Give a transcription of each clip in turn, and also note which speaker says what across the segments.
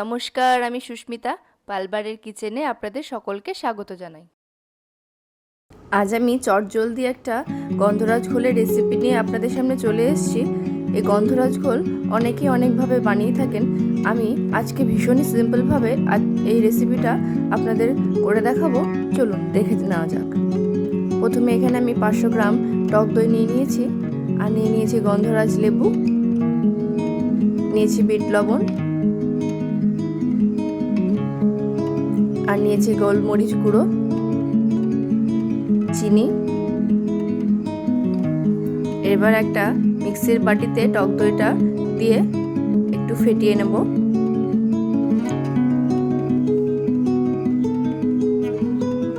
Speaker 1: নমস্কার, আমি সুস্মিতা পালবারের কিচেনে আপনাদের সকলকে স্বাগত জানাই। আজ আমি চটজলদি একটা গন্ধরাজ ঘোলের রেসিপি নিয়ে আপনাদের সামনে চলে এসেছি। এই গন্ধরাজ ঘোল অনেকেই অনেকভাবে বানিয়ে থাকেন। আমি আজকে ভীষণই সিম্পলভাবে এই রেসিপিটা আপনাদের করে দেখাবো। চলুন, দেখে নেওয়া যাক। প্রথমে এখানে আমি পাঁচশো গ্রাম টক দই নিয়ে নিয়েছি। আর নিয়ে নিয়েছি গন্ধরাজ লেবু, নিয়েছি বিট লবণ আর নিয়েছি গোলমরিচ গুঁড়ো, চিনি। এবার একটা মিক্সির বাটিতে টক দইটা দিয়ে একটু ফেটিয়ে নেব।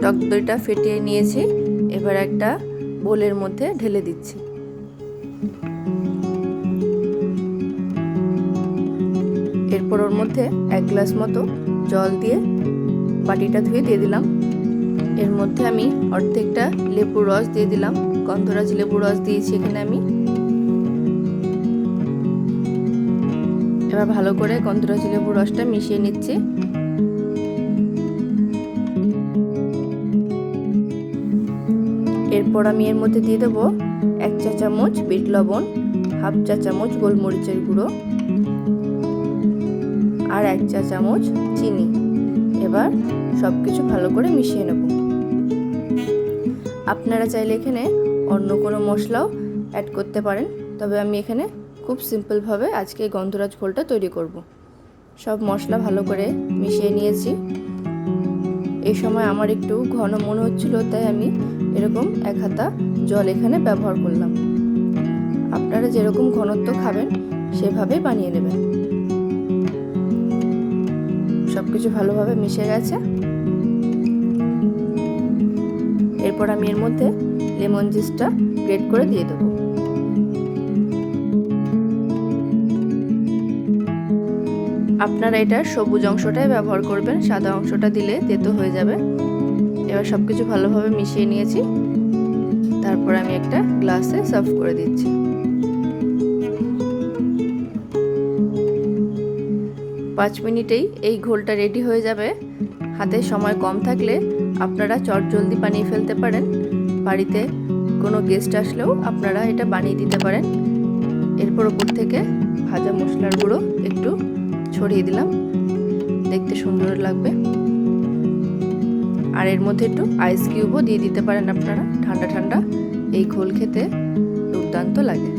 Speaker 1: টক দইটা ফেটিয়ে নিয়েছি, এবার একটা বোলের মধ্যে ঢেলে দিচ্ছি। এরপর ওর মধ্যে এক গ্লাস মতো জল দিয়ে বাটিটা ধুয়ে দিয়ে দিলাম। এর মধ্যে আমি অর্ধেকটা লেবুর রস দিয়ে দিলাম। গন্ধরাজ লেবুর রস দিয়েছি এখানে আমি। এবার ভালো করে গন্ধরাজ লেবুর রসটা মিশিয়ে নিচ্ছি। এরপর আমি এর মধ্যে দিয়ে দেবো এক চা চামচ বিট লবণ, হাফ চা চামচ গোলমরিচের গুঁড়ো, আর এক চা চামচ চিনি। এবার সব কিছু ভালো করে মিশিয়ে নেব। আপনারা চাইলে এখানে অন্য কোনো মশলাও অ্যাড করতে পারেন, তবে আমি এখানে খুব সিম্পলভাবে আজকে গন্ধরাজ ঘোলটা তৈরি করব। সব মশলা ভালো করে মিশিয়ে নিয়েছি। এই সময় আমার একটু ঘন মনে হচ্ছিল, তাই আমি এরকম এক হাতা জল এখানে ব্যবহার করলাম। আপনারা যেরকম ঘনত্ব খাবেন, সেভাবেই বানিয়ে নেবেন। কিছু ভালোভাবে মিশে গেছে। এরপর আমি এর মধ্যে লেমন জুসটা গ্রেট করে দিয়ে দেবো। আপনারা এটার সবুজ অংশটাই ব্যবহার করবেন, সাদা অংশটা দিলে তেতো হয়ে যাবে। এবার সব কিছু ভালোভাবে মিশিয়ে নিয়েছি। তারপর আমি একটা গ্লাসে সার্ভ করে দিচ্ছি। পাঁচ মিনিটেই এই ঘোলটা রেডি হয়ে যাবে। হাতে সময় কম থাকলে আপনারা চট জলদি বানিয়ে ফেলতে পারেন। বাড়িতে কোনো গেস্ট আসলেও আপনারা এটা বানিয়ে দিতে পারেন। এরপর ওপর থেকে ভাজা মশলার গুঁড়ো একটু ছড়িয়ে দিলাম। দেখতে সুন্দর লাগবে। আর এর মধ্যে একটু আইস কিউবও দিয়ে দিতে পারেন আপনারা। ঠান্ডা ঠান্ডা এই ঘোল খেতে দুর্দান্ত লাগে।